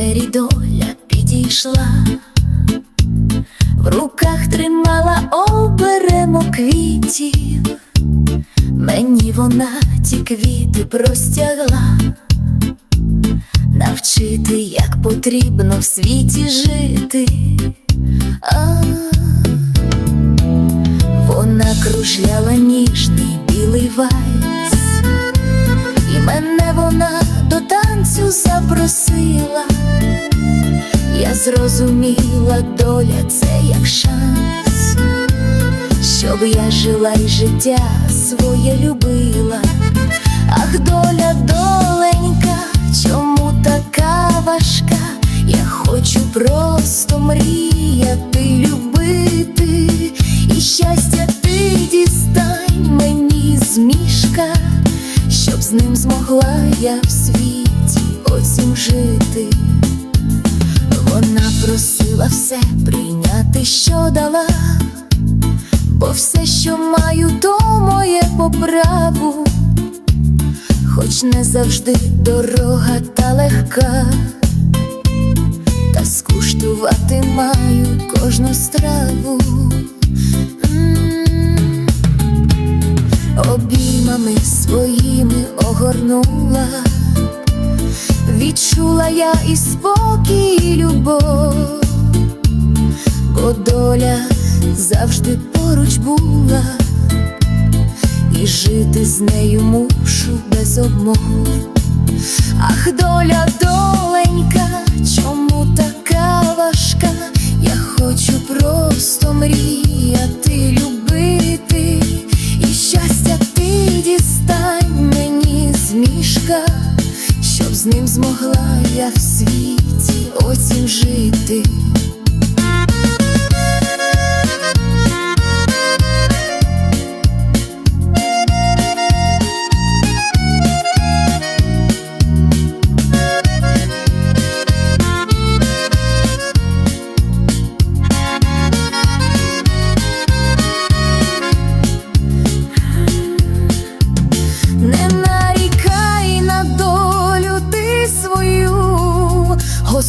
двері доля підійшла, в руках тримала оберемо квітів, мені вона ті квіти простягла, навчити, як потрібно в світі жити. А запросила. Я зрозуміла, доля це як шанс, щоб я жила і життя своє любила. Ах, доля, доленька, чому така важка? Я хочу просто мріяти, щоб з ним змогла я в світі оцім жити. Вона просила все прийняти, що дала, бо все, що маю, то моє по праву, хоч не завжди дорога та легка, та скуштувати маю кожну страву. М. Обіймами своїми огорнула. Відчула я і спокій, і любов, бо доля завжди поруч була, і жити з нею мушу без обмов. Ах, доля, доленька, змогла я в світі оцім жити.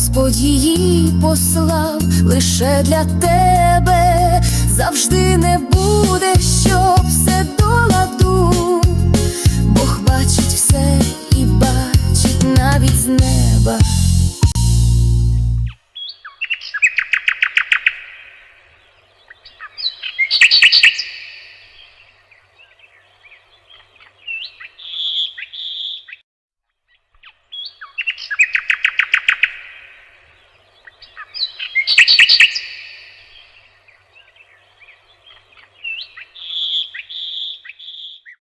Господь її послав лише для тебе, завжди не буде, щоб все